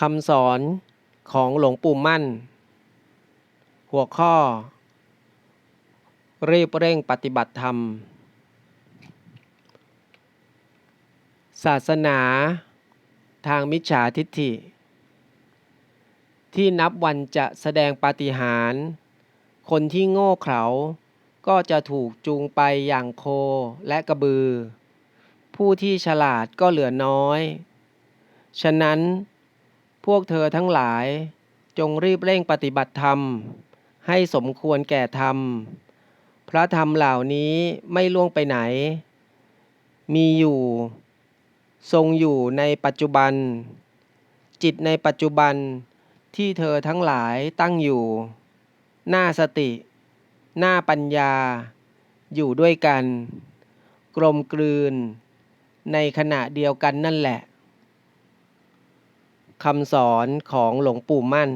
คำสอนของหลวงปู่มั่น หัวข้อ รีบเร่งปฏิบัติธรรม ศาสนา ทางมิจฉาทิฏฐิ ที่นับวันจะแสดงปาฏิหาริย์คนที่โง่เขลาก็จะถูกจูงไปอย่างโคและกระบือ ผู้ที่ฉลาดก็เหลือน้อย ฉะนั้น วกเธอทั้งหลาย จงรีบเร่งปฏิบัติธรรม ให้สมควรแก่ธรรม พระธรรมเหล่านี้ไม่ล่วงไปไหน มีอยู่ ทรงอยู่ในปัจจุบัน จิตในปัจจุบันที่เธอทั้งหลายตั้งอยู่ หน้าสติ หน้าปัญญา อยู่ด้วยกัน กลมกลืน ในขณะเดียวกันนั่นแหละ คำสอนของหลวงปู่มั่น